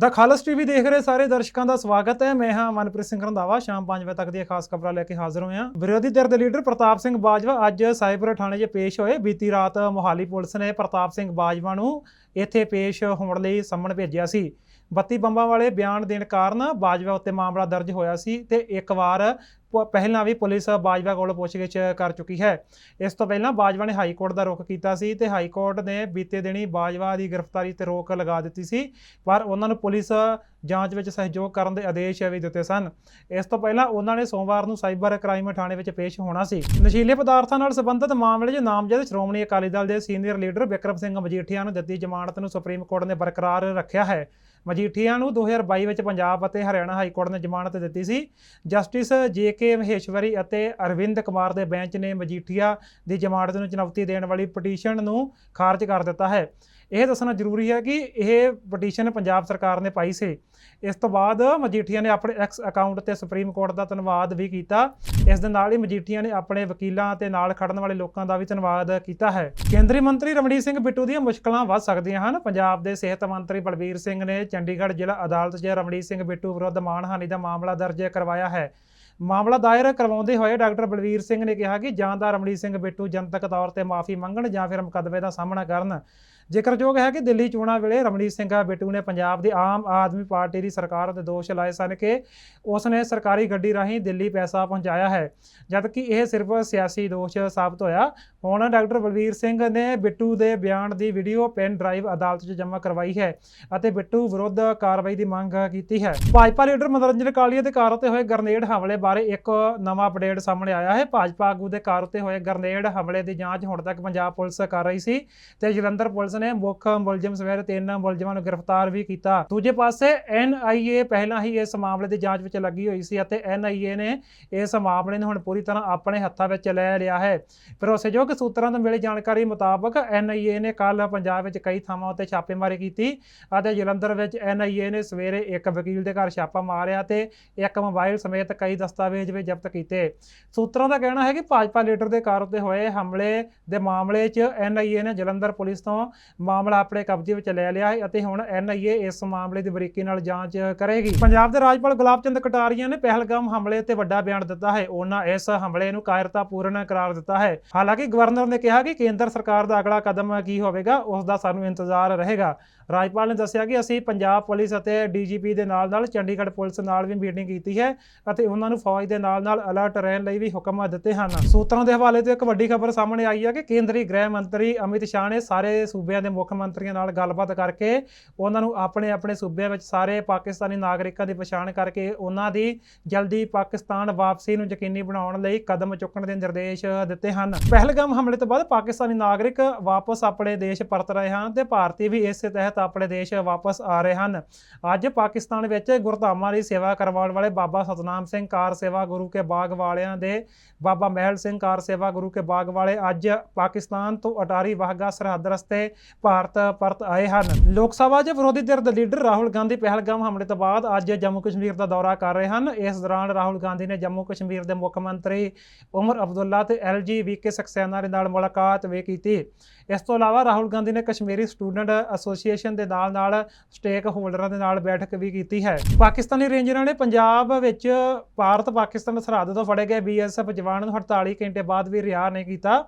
ਦਾ ਖਾਲਸ TV ਦੇਖ ਰਹੇ ਸਾਰੇ ਦਰਸ਼ਕਾਂ ਦਾ ਸਵਾਗਤ ਹੈ। ਮੈਂ ਹਾਂ ਮਨਪ੍ਰੀਤ ਸਿੰਘ ਰੰਧਾਵਾ, ਸ਼ਾਮ 5 ਵਜੇ ਤੱਕ ਦੀਆਂ ਖਾਸ ਖਬਰਾਂ ਲੈ ਕੇ ਹਾਜ਼ਰ ਹੋਇਆ ਵਿਰੋਧੀ ਧਿਰ ਦੇ ਲੀਡਰ ਪ੍ਰਤਾਪ ਸਿੰਘ ਬਾਜਵਾ ਅੱਜ ਸਾਈਬਰ ਥਾਣੇ 'ਚ ਪੇਸ਼ ਹੋਏ। ਬੀਤੀ ਰਾਤ ਮੋਹਾਲੀ ਪੁਲਿਸ ਨੇ ਪ੍ਰਤਾਪ ਸਿੰਘ ਬਾਜਵਾ ਨੂੰ ਇੱਥੇ ਪੇਸ਼ ਹੋਣ ਲਈ ਸੰਮਣ ਭੇਜਿਆ ਸੀ। 32 ਬੰਬਾਂ ਵਾਲੇ ਬਿਆਨ ਦੇਣ ਕਾਰਨ ਬਾਜਵਾ ਉੱਤੇ ਮਾਮਲਾ ਦਰਜ ਹੋਇਆ ਸੀ ਤੇ ਇੱਕ ਵਾਰ ਪਹਿਲਾਂ ਵੀ ਪੁਲਿਸ ਬਾਜਵਾ ਕੋਲ ਪੁੱਛਗਿੱਛ ਕਰ ਚੁੱਕੀ ਹੈ। ਇਸ ਤੋਂ ਪਹਿਲਾਂ ਬਾਜਵਾ ਨੇ ਹਾਈ ਕੋਰਟ ਦਾ ਰੁਖ ਕੀਤਾ ਸੀ ਤੇ ਹਾਈ ਕੋਰਟ ਨੇ ਬੀਤੇ ਦਿਨੀ ਬਾਜਵਾ ਦੀ ਗ੍ਰਿਫਤਾਰੀ ਤੇ ਰੋਕ ਲਗਾ ਦਿੱਤੀ ਸੀ, ਪਰ ਉਹਨਾਂ ਨੂੰ ਪੁਲਿਸ ਜਾਂਚ ਵਿੱਚ ਸਹਿਯੋਗ ਕਰਨ ਦੇ ਆਦੇਸ਼ ਵੀ ਦਿੱਤੇ ਸਨ। ਇਸ ਤੋਂ ਪਹਿਲਾਂ ਉਹਨਾਂ ਨੇ ਸੋਮਵਾਰ ਨੂੰ ਸਾਈਬਰ ਕ੍ਰਾਈਮ ਥਾਣੇ ਵਿੱਚ ਪੇਸ਼ ਹੋਣਾ ਸੀ। ਨਸ਼ੀਲੇ ਪਦਾਰਥਾਂ ਨਾਲ ਸੰਬੰਧਿਤ ਮਾਮਲੇ 'ਚ ਨਾਮਜ਼ਦ ਸ਼੍ਰੋਮਣੀ ਅਕਾਲੀ ਦਲ ਦੇ ਸੀਨੀਅਰ ਲੀਡਰ ਵਿਕਰਮ ਸਿੰਘ ਮਜੀਠੀਆ ਨੂੰ ਦਿੱਤੀ ਜ਼ਮਾਨਤ ਨੂੰ ਸੁਪਰੀਮ ਕੋਰਟ ਨੇ ਬਰਕਰਾਰ ਰੱਖਿਆ ਹੈ। ਮਜੀਠੀਆ ਨੂੰ 2022 ਵਿੱਚ ਪੰਜਾਬ ਅਤੇ ਹਰਿਆਣਾ ਹਾਈ ਕੋਰਟ ਨੇ ਜ਼ਮਾਨਤ ਦਿੱਤੀ ਸੀ। ਜਸਟਿਸ ਜੇ ਕੇ ਮਹੇਸ਼ਵਰੀ ਅਤੇ ਅਰਵਿੰਦ ਕੁਮਾਰ ਦੇ ਬੈਂਚ ਨੇ ਮਜੀਠੀਆ ਦੀ ਜ਼ਮਾਨਤ ਨੂੰ ਚੁਣੌਤੀ ਦੇਣ ਵਾਲੀ ਪਟੀਸ਼ਨ ਨੂੰ ਖਾਰਜ ਕਰ ਦਿੱਤਾ ਹੈ। ਇਹ ਦੱਸਣਾ ਜ਼ਰੂਰੀ ਹੈ ਕਿ ਇਹ ਪਟੀਸ਼ਨ ਪੰਜਾਬ ਸਰਕਾਰ ਨੇ ਪਾਈ ਸੀ। ਇਸ ਤੋਂ ਬਾਅਦ ਮਜੀਠੀਆ ਨੇ ਆਪਣੇ ਐਕਸ ਅਕਾਊਂਟ ਤੇ ਸੁਪਰੀਮ ਕੋਰਟ ਦਾ ਧੰਨਵਾਦ ਵੀ ਕੀਤਾ। ਇਸ ਦੇ ਨਾਲ ਹੀ ਮਜੀਠੀਆ ਨੇ ਆਪਣੇ ਵਕੀਲਾਂ ਤੇ ਨਾਲ ਖੜਨ ਵਾਲੇ ਲੋਕਾਂ ਦਾ ਵੀ ਧੰਨਵਾਦ ਕੀਤਾ ਹੈ। ਕੇਂਦਰੀ ਮੰਤਰੀ ਰਮਣੀਤ ਸਿੰਘ ਬਿੱਟੂ ਦੀਆਂ ਮੁਸ਼ਕਲਾਂ ਵੱਧ ਸਕਦੀਆਂ ਹਨ। ਪੰਜਾਬ ਦੇ ਸਿਹਤ ਮੰਤਰੀ ਬਲਬੀਰ ਸਿੰਘ ਨੇ ਚੰਡੀਗੜ੍ਹ ਜ਼ਿਲ੍ਹਾ ਅਦਾਲਤ 'ਚ ਰਮਣੀਤ ਸਿੰਘ ਬਿੱਟੂ ਵਿਰੁੱਧ ਮਾਣਹਾਨੀ ਦਾ ਮਾਮਲਾ ਦਰਜ ਕਰਵਾਇਆ ਹੈ। ਮਾਮਲਾ ਦਾਇਰ ਕਰਵਾਉਂਦੇ ਹੋਏ ਡਾਕਟਰ ਬਲਵੀਰ ਸਿੰਘ ਨੇ ਕਿਹਾ ਕਿ ਜਾਂ ਤਾਂ ਰਮਣੀਤ ਸਿੰਘ ਬਿੱਟੂ ਜਨਤਕ ਤੌਰ ਤੇ ਮਾਫੀ ਮੰਗਣ ਜਾਂ ਫਿਰ ਮੁਕੱਦਮੇ ਦਾ ਸਾਹਮਣਾ ਕਰਨ। ਜ਼ਿਕਰਯੋਗ ਹੈ ਕਿ ਦਿੱਲੀ ਚੋਣਾਂ ਵੇਲੇ ਰਮਣੀਤ ਸਿੰਘ ਬਿੱਟੂ ਨੇ ਪੰਜਾਬ ਦੀ ਆਮ ਆਦਮੀ ਪਾਰਟੀ ਦੀ ਸਰਕਾਰ ਤੇ ਦੋਸ਼ ਲਾਏ ਸਨ ਕਿ ਉਸ ਨੇ ਸਰਕਾਰੀ ਗੱਡੀ ਰਾਹੀਂ ਦਿੱਲੀ ਪੈਸਾ ਪਹੁੰਚਾਇਆ ਹੈ, ਜਦਕਿ ਇਹ ਸਿਰਫ ਸਿਆਸੀ ਦੋਸ਼ ਸਾਬਤ ਹੋਇਆ। ਹੁਣ ਡਾਕਟਰ ਬਲਵੀਰ ਸਿੰਘ ਨੇ ਬਿੱਟੂ ਦੇ ਬਿਆਨ ਦੀ ਵੀਡੀਓ ਪੈਨ ਡਰਾਈਵ ਅਦਾਲਤ 'ਚ ਜਮ੍ਹਾਂ ਕਰਵਾਈ ਹੈ ਅਤੇ ਬਿੱਟੂ ਵਿਰੁੱਧ ਕਾਰਵਾਈ ਦੀ ਮੰਗ ਕੀਤੀ ਹੈ। ਭਾਜਪਾ ਲੀਡਰ ਮਨੋਰੰਜਨ ਕਾਲੀਆ ਦੇ ਕਾਰ ਉੱਤੇ ਹੋਏ ਗਰਨੇਡ ਹਮਲੇ ਬਾਰੇ ਇੱਕ ਨਵਾਂ ਅਪਡੇਟ ਸਾਹਮਣੇ ਆਇਆ ਹੈ। ਭਾਜਪਾ ਆਗੂ ਦੇ ਕਾਰ ਉੱਤੇ ਹੋਏ ਗਰਨੇਡ ਹਮਲੇ ਦੀ ਜਾਂਚ ਹੁਣ ਤੱਕ ਪੰਜਾਬ ਪੁਲਿਸ ਕਰ ਰਹੀ ਸੀ ਤੇ ਜਲੰਧਰ ਪੁਲਿਸ ਨੇ ਮੁੱਖ ਮੁਲਜ਼ਮ ਸਮੇਤ ਤਿੰਨ ਮੁਲਜ਼ਮਾਂ ਨੂੰ ਗ੍ਰਿਫਤਾਰ ਵੀ ਕੀਤਾ। ਦੂਜੇ ਪਾਸੇ ਐਨਆਈਏ ਪਹਿਲਾਂ ਹੀ ਇਸ ਮਾਮਲੇ ਦੀ ਜਾਂਚ ਵਿੱਚ ਲੱਗੀ ਹੋਈ ਸੀ ਅਤੇ ਐਨਆਈਏ ਨੇ ਇਸ ਮਾਮਲੇ ਨੂੰ ਹੁਣ ਪੂਰੀ ਤਰ੍ਹਾਂ ਆਪਣੇ ਹੱਥਾਂ ਵਿੱਚ ਲੈ ਲਿਆ ਹੈ। ਭਰੋਸੇਯੋਗ ਸੂਤਰਾਂ ਤੋਂ ਮਿਲੀ ਜਾਣਕਾਰੀ ਮੁਤਾਬਕ ਐਨਆਈਏ ਨੇ ਕੱਲ ਪੰਜਾਬ ਵਿੱਚ ਕਈ ਥਾਵਾਂ ਉੱਤੇ ਛਾਪੇਮਾਰੀ ਕੀਤੀ ਅਤੇ ਜਲੰਧਰ ਵਿੱਚ ਐਨਆਈਏ ਨੇ ਸਵੇਰੇ ਇੱਕ ਵਕੀਲ ਦੇ ਘਰ ਛਾਪਾ ਮਾਰਿਆ ਤੇ ਇੱਕ ਮੋਬਾਈਲ ਸਮੇਤ ਕਈ ਦਸਤਾਵੇਜ਼ ਵੀ ਜ਼ਬਤ ਕੀਤੇ। ਸੂਤਰਾਂ ਦਾ ਕਹਿਣਾ ਹੈ ਕਿ ਭਾਜਪਾ ਲੀਡਰ ਦੇ ਘਰ ਉੱਤੇ ਹੋਏ ਹਮਲੇ ਦੇ ਮਾਮਲੇ 'ਚ ਐਨਆਈਏ ਨੇ ਜਲੰਧਰ ਪੁਲਿਸ ਤੋਂ ਮਾਮਲਾ ਆਪਣੇ ਕਬਜ਼ੇ ਵਿੱਚ ਲੈ ਲਿਆ ਹੈ ਅਤੇ ਹੁਣ ਐਨਆਈਏ ਇਸ ਮਾਮਲੇ ਦੀ ਬਰੀਕੀ ਨਾਲ ਜਾਂਚ ਕਰੇਗੀ। ਪੰਜਾਬ ਦੇ ਰਾਜਪਾਲ ਗੁਲਾਬ ਚੰਦ ਕਟਾਰੀਆ ਨੇ ਪਹਿਲਗਾਮ ਹਮਲੇ ਤੇ ਵੱਡਾ ਬਿਆਨ ਦਿੱਤਾ ਹੈ। ਉਹਨਾਂ ਇਸ ਹਮਲੇ ਨੂੰ ਕਾਇਰਤਾਪੂਰਨ ਕਰਾਰ ਦਿੱਤਾ ਹੈ। ਹਾਲਾਂਕਿ ਗਵਰਨਰ ਨੇ ਕਿਹਾ ਕਿ ਕੇਂਦਰ ਸਰਕਾਰ ਦਾ ਅਗਲਾ ਕਦਮ ਕੀ ਹੋਵੇਗਾ, ਉਸ ਦਾ ਸਾਨੂੰ ਇੰਤਜ਼ਾਰ ਰਹੇਗਾ। ਰਾਜਪਾਲ ਨੇ ਦੱਸਿਆ ਕਿ ਅਸੀਂ ਪੰਜਾਬ ਪੁਲਿਸ ਅਤੇ ਡੀਜੀਪੀ ਦੇ ਨਾਲ-ਨਾਲ ਚੰਡੀਗੜ੍ਹ ਪੁਲਿਸ ਨਾਲ ਵੀ ਮੀਟਿੰਗ ਕੀਤੀ ਹੈ ਅਤੇ ਉਹਨਾਂ ਨੂੰ ਫੌਜ ਦੇ ਨਾਲ-ਨਾਲ ਅਲਰਟ ਰਹਿਣ ਲਈ ਵੀ ਹੁਕਮ ਦਿੱਤੇ ਹਨ। ਸੂਤਰਾਂ ਦੇ ਹਵਾਲੇ ਤੋਂ ਇੱਕ ਵੱਡੀ ਖਬਰ ਸਾਹਮਣੇ ਆਈ ਹੈ ਕਿ ਕੇਂਦਰੀ ਗ੍ਰਹਿ ਮੰਤਰੀ ਅਮਿਤ ਸ਼ਾਹ ਨੇ ਸਾਰੇ ਸੂਬੇ ਸੂਬਿਆਂ ਦੇ ਮੁੱਖ ਮੰਤਰੀਆਂ ਨਾਲ ਗੱਲਬਾਤ ਕਰਕੇ ਉਹਨਾਂ ਨੂੰ ਆਪਣੇ-ਆਪਣੇ ਸੂਬਿਆਂ ਵਿੱਚ ਸਾਰੇ ਪਾਕਿਸਤਾਨੀ ਨਾਗਰਿਕਾਂ ਦੀ ਪਛਾਣ ਕਰਕੇ ਉਹਨਾਂ ਦੀ ਜਲਦੀ ਪਾਕਿਸਤਾਨ ਵਾਪਸੀ ਨੂੰ ਯਕੀਨੀ ਬਣਾਉਣ ਲਈ ਕਦਮ ਚੁੱਕਣ ਦੇ ਨਿਰਦੇਸ਼ ਦਿੱਤੇ ਹਨ। ਪਹਿਲਗਾਮ ਹਮਲੇ ਤੋਂ ਬਾਅਦ ਪਾਕਿਸਤਾਨੀ ਨਾਗਰਿਕ ਵਾਪਸ ਆਪਣੇ ਦੇਸ਼ ਪਰਤ ਰਹੇ ਹਨ ਤੇ ਭਾਰਤੀ ਵੀ ਇਸੇ ਤਹਿਤ ਆਪਣੇ ਦੇਸ਼ ਵਾਪਸ ਆ ਰਹੇ ਹਨ। ਅੱਜ ਪਾਕਿਸਤਾਨ ਵਿੱਚ ਗੁਰਧਾਮਾਂ ਦੀ ਸੇਵਾ ਕਰਵਾਉਣ ਵਾਲੇ ਬਾਬਾ ਸਤਨਾਮ ਸਿੰਘ ਕਾਰ ਸੇਵਾ ਗੁਰੂ ਕੇ ਬਾਗ ਵਾਲਿਆਂ ਦੇ ਬਾਬਾ ਮਹਿਲ ਸਿੰਘ ਕਾਰ ਸੇਵਾ ਗੁਰੂ ਕੇ ਬਾਗ ਵਾਲੇ ਅੱਜ ਪਾਕਿਸਤਾਨ ਤੋਂ ਅਟਾਰੀ ਵਾਹਗਾ ਸਰਹੱਦ ਰਸਤੇ ਭਾਰਤ ਪਰਤ ਆਏ ਹਨ। ਲੋਕ ਸਭਾ 'ਚ ਵਿਰੋਧੀ ਧਿਰ ਦੇ ਲੀਡਰ ਰਾਹੁਲ ਗਾਂਧੀ ਪਹਿਲਗਾਮ ਹਮਲੇ ਤੋਂ ਬਾਅਦ ਅੱਜ ਜੰਮੂ ਕਸ਼ਮੀਰ ਦਾ ਦੌਰਾ ਕਰ ਰਹੇ ਹਨ। ਇਸ ਦੌਰਾਨ ਰਾਹੁਲ ਗਾਂਧੀ ਨੇ ਜੰਮੂ ਕਸ਼ਮੀਰ ਦੇ ਮੁੱਖ ਮੰਤਰੀ ਉਮਰ ਅਬਦੁੱਲਾ ਤੇ ਐਲਜੀ ਵੀਕੇ ਸਕਸੈਨਾ ਦੇ ਨਾਲ ਮੁਲਾਕਾਤ ਵੀ ਕੀਤੀ। ਇਸ ਤੋਂ ਇਲਾਵਾ ਰਾਹੁਲ ਗਾਂਧੀ ਨੇ ਕਸ਼ਮੀਰੀ ਸਟੂਡੈਂਟ ਐਸੋਸੀਏਸ਼ਨ ਦੇ ਨਾਲ-ਨਾਲ ਸਟੇਕ ਹੋਲਡਰਾਂ ਦੇ ਨਾਲ ਬੈਠਕ ਵੀ ਕੀਤੀ ਹੈ। ਪਾਕਿਸਤਾਨੀ ਰੇਂਜਰਾਂ ਨੇ ਪੰਜਾਬ ਵਿੱਚ ਭਾਰਤ ਪਾਕਿਸਤਾਨ ਸਰਹੱਦ ਤੋਂ ਫੜੇ ਗਏ ਬੀਐਸਐਫ ਜਵਾਨ ਨੂੰ 48 ਘੰਟੇ ਬਾਅਦ ਵੀ ਰਿਹਾ ਨਹੀਂ ਕੀਤਾ।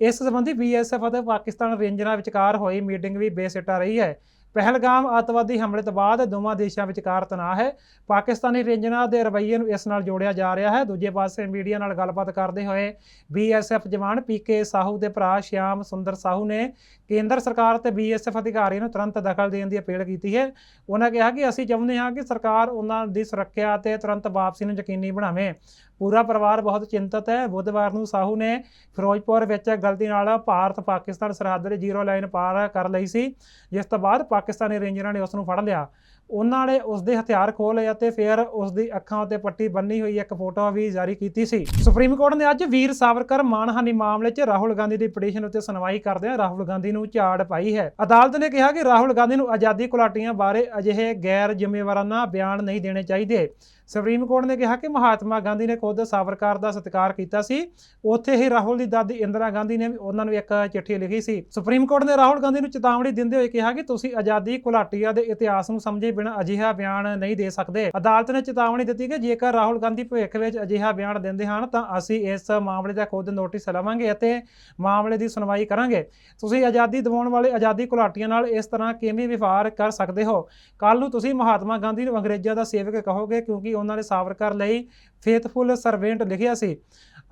ਇਸ ਸੰਬੰਧੀ ਬੀਐਸਐਫ ਅਤੇ ਪਾਕਿਸਤਾਨ ਰੇਂਜਰਾਂ ਵਿਚਕਾਰ ਹੋਈ ਮੀਟਿੰਗ ਵੀ ਬੇਸਿੱਟਾ ਰਹੀ ਹੈ। ਪਹਿਲਗਾਮ ਅੱਤਵਾਦੀ ਹਮਲੇ ਤੋਂ ਬਾਅਦ ਦੋਵਾਂ ਦੇਸ਼ਾਂ ਵਿਚਕਾਰ ਤਣਾਅ ਹੈ। ਪਾਕਿਸਤਾਨੀ ਰੇਂਜਰਾਂ ਦੇ ਰਵੱਈਏ ਨੂੰ ਇਸ ਨਾਲ ਜੋੜਿਆ ਜਾ ਰਿਹਾ ਹੈ। ਦੂਜੇ ਪਾਸੇ ਮੀਡੀਆ ਨਾਲ ਗੱਲਬਾਤ ਕਰਦੇ ਹੋਏ ਬੀਐਸਐਫ ਜਵਾਨ ਪੀਕੇ ਸਾਹੂ ਦੇ ਭਰਾ ਸ਼ਿਆਮ ਸੁੰਦਰ ਸਾਹੂ ਨੇ ਕੇਂਦਰ ਸਰਕਾਰ ਤੇ ਬੀਐਸਐਫ ਅਧਿਕਾਰੀਆਂ ਨੂੰ ਤੁਰੰਤ ਦਖਲ ਦੇਣ ਦੀ ਅਪੀਲ ਕੀਤੀ ਹੈ। ਉਹਨਾਂ ਕਿਹਾ ਕਿ ਅਸੀਂ ਚਾਹੁੰਦੇ ਹਾਂ ਕਿ ਸਰਕਾਰ ਉਹਨਾਂ ਦੀ ਸੁਰੱਖਿਆ ਤੇ ਤੁਰੰਤ ਵਾਪਸੀ ਨੂੰ ਯਕੀਨੀ ਬਣਾਵੇ। ਪੂਰਾ ਪਰਿਵਾਰ ਬਹੁਤ ਚਿੰਤਤ ਹੈ। ਬੁੱਧਵਾਰ ਨੂੰ ਸਾਹੂ ਨੇ ਫਿਰੋਜ਼ਪੁਰ ਵਿੱਚ ਗਲਤੀ ਨਾਲ ਭਾਰਤ ਪਾਕਿਸਤਾਨ ਸਰਹੱਦ ਦੀ ਜ਼ੀਰੋ ਲਾਈਨ ਪਾਰ ਕਰ ਲਈ ਸੀ। ਜਿਸ ਤੋਂ ਬਾਅਦ ਪਾਕਿਸਤਾਨੀ ਰੇਂਜਰਾਂ ਨੇ ਉਸ ਨੂੰ ਫੜ ਲਿਆ। ਉਹਨਾਂ ਨੇ ਉਸ ਦੇ ਹਥਿਆਰ ਖੋਹ ਲਏ ਅਤੇ ਫਿਰ ਉਸ ਦੀ ਅੱਖਾਂ ਉੱਤੇ ਪੱਟੀ ਬੰਨੀ ਹੋਈ ਇੱਕ ਫੋਟੋ ਵੀ ਜਾਰੀ ਕੀਤੀ ਸੀ। ਸੁਪਰੀਮ ਕੋਰਟ ਨੇ ਅੱਜ ਵੀਰ ਸਾਵਰਕਰ ਮਾਨਹਾਨੀ ਮਾਮਲੇ 'ਚ ਰਾਹੁਲ ਗਾਂਧੀ ਦੀ ਪਟੀਸ਼ਨ ਉੱਤੇ ਸੁਣਵਾਈ ਕਰਦਿਆਂ ਰਾਹੁਲ ਗਾਂਧੀ ਨੂੰ ਝਾੜ ਪਾਈ ਹੈ। ਅਦਾਲਤ ਨੇ ਕਿਹਾ ਕਿ ਰਾਹੁਲ ਗਾਂਧੀ ਨੂੰ ਆਜ਼ਾਦੀ ਘੁਲਾਟੀਆਂ ਬਾਰੇ ਅਜਿਹੇ ਗੈਰ ਜ਼ਿੰਮੇਵਾਰਾਨਾ ਬਿਆਨ ਨਹੀਂ ਦੇਣੇ ਚਾਹੀਦੇ। ਸੁਪਰੀਮ ਕੋਰਟ ਨੇ ਕਿਹਾ ਕਿ ਮਹਾਤਮਾ ਗਾਂਧੀ ਨੇ ਖੁਦ ਸਾਵਰਕਰ ਦਾ ਸਤਿਕਾਰ ਕੀਤਾ ਸੀ। ਉੱਥੇ ਹੀ ਰਾਹੁਲ ਦੀ ਦਾਦੀ ਇੰਦਰਾ ਗਾਂਧੀ ਨੇ ਵੀ ਉਹਨਾਂ ਨੂੰ ਇੱਕ ਚਿੱਠੀ ਲਿਖੀ ਸੀ। ਸੁਪਰੀਮ ਕੋਰਟ ਨੇ ਰਾਹੁਲ ਗਾਂਧੀ ਨੂੰ ਚੇਤਾਵਨੀ ਦਿੰਦੇ ਹੋਏ ਕਿਹਾ ਕਿ ਤੁਸੀਂ ਆਜ਼ਾਦੀ ਘੁਲਾਟੀਆ ਦੇ ਇਤਿਹਾਸ ਨੂੰ ਸਮਝੇ ਬਿਨਾਂ ਅਜਿਹਾ ਬਿਆਨ ਨਹੀਂ ਦੇ ਸਕਦੇ। ਅਦਾਲਤ ਨੇ ਚੇਤਾਵਨੀ ਦਿੱਤੀ ਕਿ ਜੇਕਰ ਰਾਹੁਲ ਗਾਂਧੀ ਭਵਿੱਖ ਵਿੱਚ ਅਜਿਹਾ ਬਿਆਨ ਦਿੰਦੇ ਹਨ ਤਾਂ ਅਸੀਂ ਇਸ ਮਾਮਲੇ ਦਾ ਖੁਦ ਨੋਟਿਸ ਲਵਾਂਗੇ ਅਤੇ ਮਾਮਲੇ ਦੀ ਸੁਣਵਾਈ ਕਰਾਂਗੇ। ਤੁਸੀਂ ਆਜ਼ਾਦੀ ਦਿਵਾਉਣ ਵਾਲੇ ਆਜ਼ਾਦੀ ਘੁਲਾਟੀਆਂ ਨਾਲ ਇਸ ਤਰ੍ਹਾਂ ਕਿਵੇਂ ਵਿਵਹਾਰ ਕਰ ਸਕਦੇ ਹੋ? ਕੱਲ ਨੂੰ ਤੁਸੀਂ ਮਹਾਤਮਾ ਗਾਂਧੀ ਨੂੰ ਅੰਗਰੇਜ਼ਾਂ ਦਾ ਸੇਵਕ ਕਹੋਗੇ ਕਿਉਂਕਿ ਉਹਨਾਂ ਨੇ ਸਾਵਰਕਰ ਲਈ ਫੇਥਫੁਲ ਸਰਵੈਂਟ ਲਿਖਿਆ ਸੀ।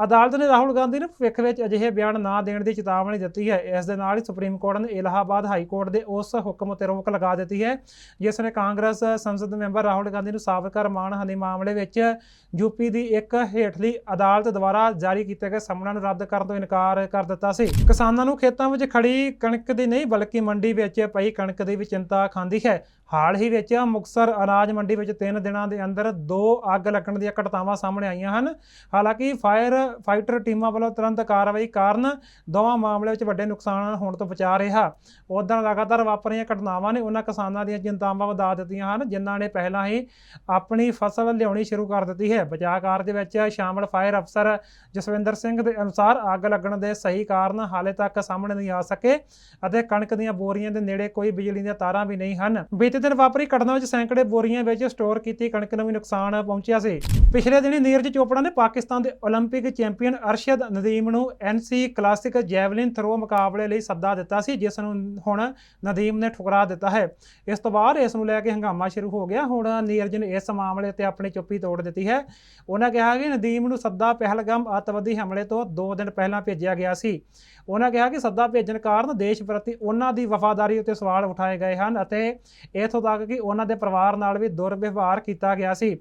ਅਦਾਲਤ ਨੇ ਰਾਹੁਲ ਗਾਂਧੀ ਨੂੰ ਭਵਿੱਖ ਵਿੱਚ ਅਜਿਹੇ ਬਿਆਨ ਨਾ ਦੇਣ ਦੀ ਚੇਤਾਵਨੀ ਦਿੱਤੀ ਹੈ। ਇਸ ਦੇ ਨਾਲ ਹੀ ਸੁਪਰੀਮ ਕੋਰਟ ਨੇ ਇਲਾਹਾਬਾਦ ਹਾਈ ਕੋਰਟ ਦੇ ਉਸ ਹੁਕਮ ਉੱਤੇ ਰੋਕ ਲਗਾ ਦਿੱਤੀ ਹੈ, ਜਿਸ ਨੇ ਕਾਂਗਰਸ ਸੰਸਦ ਮੈਂਬਰ ਰਾਹੁਲ ਗਾਂਧੀ ਨੂੰ ਸਾਵਰਕਰ ਮਾਣਹਾਨੀ ਮਾਮਲੇ ਵਿੱਚ ਯੂਪੀ ਦੀ ਇੱਕ ਹੇਠਲੀ ਅਦਾਲਤ ਦੁਆਰਾ ਜਾਰੀ ਕੀਤੇ ਗਏ ਸਮਨਾਂ ਨੂੰ ਰੱਦ ਕਰਨ ਤੋਂ ਇਨਕਾਰ ਕਰ ਦਿੱਤਾ ਸੀ। ਕਿਸਾਨਾਂ ਨੂੰ ਖੇਤਾਂ ਵਿੱਚ ਖੜੀ ਕਣਕ ਦੀ ਨਹੀਂ, ਬਲਕਿ ਮੰਡੀ ਵਿੱਚ ਪਈ ਕਣਕ ਦੀ ਵੀ ਚਿੰਤਾ ਖਾਂਦੀ ਹੈ। ਹਾਲ ਹੀ ਵਿੱਚ ਮੁਕਸਰ ਅਨਾਜ ਮੰਡੀ ਵਿੱਚ 3 ਦਿਨਾਂ ਦੇ ਅੰਦਰ ਦੋ ਅੱਗ ਲੱਗਣ ਦੀਆਂ ਘਟਨਾਵਾਂ ਸਾਹਮਣੇ ਆਈਆਂ ਹਨ। ਹਾਲਾਂਕਿ ਫਾਇਰ ਫਾਈਟਰ ਟੀਮਾਂ ਵੱਲੋਂ ਤੁਰੰਤ ਕਾਰਵਾਈ ਕਾਰਨ ਦੋਵਾਂ ਮਾਮਲਿਆਂ ਵਿੱਚ ਵੱਡੇ ਨੁਕਸਾਨ ਹੋਣ ਤੋਂ ਬਚਾ ਰਿਹਾ। ਉਦੋਂ ਲਗਾਤਾਰ ਵਾਪਰੀਆਂ ਘਟਨਾਵਾਂ ਨੇ ਉਹਨਾਂ ਕਿਸਾਨਾਂ ਦੀਆਂ ਚਿੰਤਾਵਾਂ ਵਧਾ ਦਿੱਤੀਆਂ ਹਨ, ਜਿਨ੍ਹਾਂ ਨੇ ਪਹਿਲਾਂ ਹੀ ਆਪਣੀ ਫਸਲ ਲਿਆਉਣੀ ਸ਼ੁਰੂ ਕਰ ਦਿੱਤੀ ਹੈ। ਬਚਾਅ ਕਾਰਜ ਵਿੱਚ ਸ਼ਾਮਲ ਫਾਇਰ ਅਫਸਰ ਜਸਵਿੰਦਰ ਸਿੰਘ ਦੇ ਅਨੁਸਾਰ ਅੱਗ ਲੱਗਣ ਦੇ ਸਹੀ ਕਾਰਨ ਹਾਲੇ ਤੱਕ ਸਾਹਮਣੇ ਨਹੀਂ ਆ ਸਕੇ ਅਤੇ ਕਣਕ ਦੀਆਂ ਬੋਰੀਆਂ ਦੇ ਨੇੜੇ ਕੋਈ ਬਿਜਲੀ ਦੀਆਂ ਤਾਰਾਂ ਵੀ ਨਹੀਂ ਹਨ। ਬੀਤੇ ਦਿਨ ਵਾਪਰੀ ਘਟਨਾ ਵਿੱਚ ਸੈਂਕੜੇ ਬੋਰੀਆਂ ਵਿੱਚ ਸਟੋਰ ਕੀਤੀ ਕਣਕ ਨੂੰ ਵੀ ਨੁਕਸਾਨ ਪਹੁੰਚਿਆ ਸੀ ਪਿਛਲੇ ਦਿਨੀ ਨੀਰਜ ਚੋਪੜਾ ਨੇ ਪਾਕਿਸਤਾਨ ਦੇ 올림픽 ਚੈਂਪੀਅਨ ਅਰਸ਼ਦ ਨਦੀਮ ਨੂੰ ਐਨਸੀ ਕਲਾਸਿਕ ਜੈਵਲਿਨ ਥਰੋ ਮੁਕਾਬਲੇ ਲਈ ਸੱਦਾ ਦਿੱਤਾ ਸੀ ਜਿਸ ਨੂੰ ਹੁਣ ਨਦੀਮ ਨੇ ਠੁਕਰਾ ਦਿੱਤਾ ਹੈ ਇਸ ਤੋਂ ਬਾਅਦ ਇਸ ਨੂੰ ਲੈ ਕੇ ਹੰਗਾਮਾ ਸ਼ੁਰੂ ਹੋ ਗਿਆ ਹੁਣ ਨੀਰਜ ਨੇ ਇਸ ਮਾਮਲੇ ਤੇ ਆਪਣੀ ਚੁੱਪੀ ਤੋੜ ਦਿੱਤੀ ਹੈ ਉਹਨਾਂ ਕਿਹਾ ਕਿ ਨਦੀਮ ਨੂੰ ਸੱਦਾ ਪਹਿਲਗਾਮ ਅੱਤਵਾਦੀ ਹਮਲੇ ਤੋਂ 2 ਦਿਨ ਪਹਿਲਾਂ ਭੇਜਿਆ ਗਿਆ ਸੀ ਉਹਨਾਂ ਕਿਹਾ ਕਿ ਸੱਦਾ ਭੇਜਣ ਕਾਰਨ ਦੇਸ਼ ਪ੍ਰਤੀ ਉਹਨਾਂ ਦੀ ਵਫਾਦਾਰੀ ਉੱਤੇ ਸਵਾਲ ਉਠਾਏ ਗਏ ਹਨ ਅਤੇ ਇਥੋਂ ਤੱਕ ਕਿ ਉਹਨਾਂ ਦੇ ਪਰਿਵਾਰ ਨਾਲ ਵੀ ਦੁਰਵਿਵਹਾਰ ਕੀਤਾ ਗਿਆ ਸੀ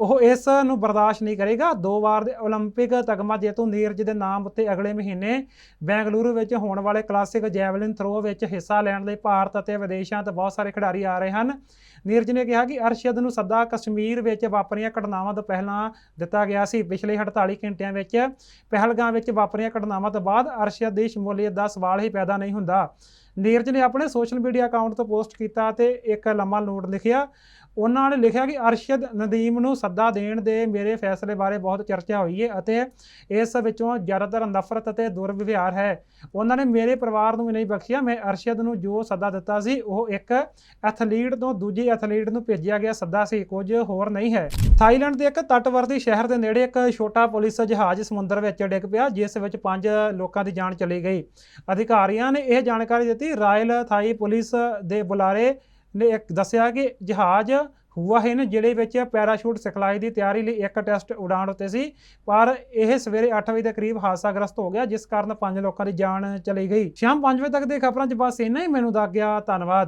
ਉਹ ਇਸ ਨੂੰ ਬਰਦਾਸ਼ਤ ਨਹੀਂ ਕਰੇਗਾ ਦੋ ਵਾਰ ਦੇ 올림픽 ਤਗਮਾ ਜੇਤੂ ਨੀਰਜ ਦੇ ਨਾਮ ਉੱਤੇ ਅਗਲੇ ਮਹੀਨੇ ਬੈਂਗਲੁਰੂ ਵਿੱਚ ਹੋਣ ਵਾਲੇ ਕਲਾਸਿਕ ਜੈਵਲਿਨ ਥਰੋ ਵਿੱਚ ਹਿੱਸਾ ਲੈਣ ਲਈ ਭਾਰਤ ਅਤੇ ਵਿਦੇਸ਼ਾਂ ਤੋਂ ਬਹੁਤ ਸਾਰੇ ਖਿਡਾਰੀ ਆ ਰਹੇ ਹਨ ਨੀਰਜ ਨੇ ਕਿਹਾ ਕਿ ਅਰਸ਼ਦ ਨੂੰ ਸੱਦਾ ਕਸ਼ਮੀਰ ਵਿੱਚ ਵਾਪਰੀਆਂ ਘਟਨਾਵਾਂ ਤੋਂ ਪਹਿਲਾਂ ਦਿੱਤਾ ਗਿਆ ਸੀ ਪਿਛਲੇ 48 ਘੰਟਿਆਂ ਵਿੱਚ ਪਹਿਲਗਾਮ ਵਿੱਚ ਵਾਪਰੀਆਂ ਘਟਨਾਵਾਂ ਤੋਂ ਬਾਅਦ ਅਰਸ਼ਦ ਦੀ ਸ਼ਮੂਲੀਅਤ ਦਾ ਸਵਾਲ ਹੀ ਪੈਦਾ ਨਹੀਂ ਹੁੰਦਾ ਨੀਰਜ ਨੇ ਆਪਣੇ ਸੋਸ਼ਲ ਮੀਡੀਆ ਅਕਾਊਂਟ ਤੋਂ ਪੋਸਟ ਕੀਤਾ ਤੇ ਇੱਕ ਲੰਮਾ ਨੋਟ ਲਿਖਿਆ। ਉਹਨਾਂ ਨੇ ਲਿਖਿਆ ਕਿ ਅਰਸ਼ਦ ਨਦੀਮ ਨੂੰ ਸੱਦਾ ਦੇਣ ਦੇ ਮੇਰੇ ਫੈਸਲੇ ਬਾਰੇ ਬਹੁਤ ਚਰਚਾ ਹੋਈ ਹੈ ਅਤੇ ਇਸ ਵਿੱਚੋਂ ਜ਼ਿਆਦਾਤਰ ਨਫ਼ਰਤ ਅਤੇ ਦੁਰਵਿਵਹਾਰ ਹੈ। ਉਹਨਾਂ ਨੇ ਮੇਰੇ ਪਰਿਵਾਰ ਨੂੰ ਨਹੀਂ ਬਖਸ਼ਿਆ, ਮੈਂ ਅਰਸ਼ਦ ਨੂੰ ਜੋ ਸੱਦਾ ਦਿੱਤਾ ਸੀ, ਉਹ ਇੱਕ ਐਥਲੀਟ ਤੋਂ ਦੂਜੇ ਐਥਲੀਟ ਨੂੰ ਭੇਜਿਆ ਗਿਆ ਸੱਦਾ ਸੀ, ਕੁਝ ਹੋਰ ਨਹੀਂ ਹੈ। ਥਾਈਲੈਂਡ ਦੇ ਇੱਕ ਤੱਟਵਰਤੀ ਸ਼ਹਿਰ ਦੇ ਨੇੜੇ ਇੱਕ ਛੋਟਾ ਪੁਲਿਸ ਜਹਾਜ਼ ਸਮੁੰਦਰ ਵਿੱਚ ਡਿੱਗ ਪਿਆ, ਜਿਸ ਵਿੱਚ ਪੰਜ ਲੋਕਾਂ ਦੀ ਜਾਨ ਚਲੀ ਗਈ। ਅਧਿਕਾਰੀਆਂ ਨੇ ਇਹ ਜਾਣਕਾਰੀ ਦਿੱਤੀ ਰਾਇਲ ਥਾਈ ਪੁਲਿਸ ਦੇ ਬੁਲਾਰੇ ਨੇ ਇੱਕ ਦੱਸਿਆ ਕਿ ਜਹਾਜ਼ ਹੁਆਹਿਨ ਜਿਹੜੇ ਵਿੱਚ ਪੈਰਾਸ਼ੂਟ ਸਿਖਲਾਈ ਦੀ ਤਿਆਰੀ ਲਈ ਇੱਕ ਟੈਸਟ ਉਡਾਣ ਉੱਤੇ ਸੀ, ਪਰ ਇਹ ਸਵੇਰੇ 8 ਵਜੇ ਦੇ ਕਰੀਬ ਹਾਦਸਾਗ੍ਰਸਤ ਹੋ ਗਿਆ, ਜਿਸ ਕਾਰਨ ਪੰਜ ਲੋਕਾਂ ਦੀ ਜਾਨ ਚਲੀ ਗਈ। ਸ਼ਾਮ 5 ਵਜੇ ਤੱਕ ਦੇ ਖਬਰਾਂ 'ਚ ਬਸ ਇੰਨਾ ਹੀ, ਮੈਨੂੰ ਦੱਸ ਗਿਆ ਧੰਨਵਾਦ।